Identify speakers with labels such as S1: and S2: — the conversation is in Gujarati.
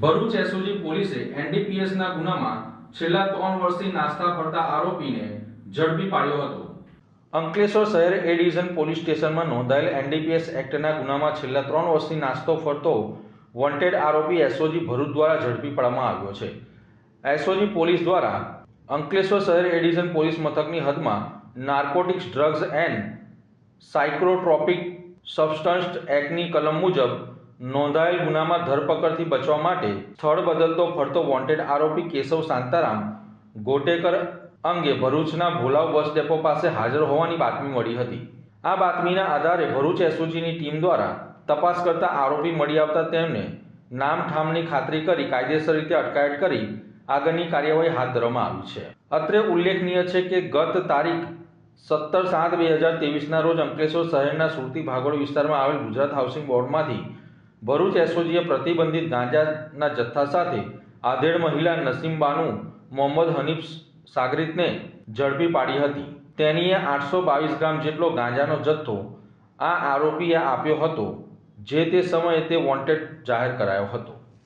S1: ભરૂચ એસઓજી પોલીસે એનડીપીએસના ગુનામાં છેલ્લા ત્રણ વર્ષથી નાસ્તા ફરતા આરોપીને ઝડપી પાડ્યો હતો. અંકલેશ્વર શહેર એ ડિવિઝન પોલીસ સ્ટેશનમાં નોંધાયેલ એનડીપીએસ એક્ટના ગુનામાં છેલ્લા ત્રણ વર્ષથી નાસ્તો ફરતો વોન્ટેડ આરોપી એસઓજી ભરૂચ દ્વારા ઝડપી પાડવામાં આવ્યો છે. એસઓજી પોલીસ દ્વારા અંકલેશ્વર શહેર એ ડિવિઝન પોલીસ મથકની હદમાં narcotics, drugs and psychotropic substance એક્ટની કલમ મુજબ નોંધાયેલ ગુનામાં ધરપકડથી બચવા માટે સ્થળ બદલતો ફરતો વોન્ટેડ આરોપી કેશવ શાંતારામ ગોટેકર અંગે ભરૂચના ભોલાવ બસ ડેપો પાસે હાજર હોવાની બાતમી મળી હતી. આ બાતમીના આધારે ભરૂચ એસઓજીની ટીમ દ્વારા તપાસ કરતા આરોપી મળી આવતા તેમને નામ ઠામની ખાતરી કરી કાયદેસર રીતે અટકાયત કરી આગળની કાર્યવાહી હાથ ધરવામાં આવી છે. અત્રે ઉલ્લેખનીય છે કે ગત તારીખ સત્તર સાત બે હજાર ત્રેવીસના રોજ અંકલેશ્વર શહેરના સુરતી ભાગોળ વિસ્તારમાં આવેલ ગુજરાત હાઉસિંગ બોર્ડમાંથી ભરૂચ એસઓજીએ પ્રતિબંધિત ગાંજાના જથ્થા સાથે આધેડ મહિલા નસીમ બાનુ મોહમ્મદ હનીફ સાગરીતને ઝડપી પાડી હતી. તેનીએ આઠસો બાવીસ ગ્રામ જેટલો ગાંજાનો જથ્થો આ આરોપીએ આપ્યો હતો, જે તે સમયે તે વોન્ટેડ જાહેર કરાયો હતો.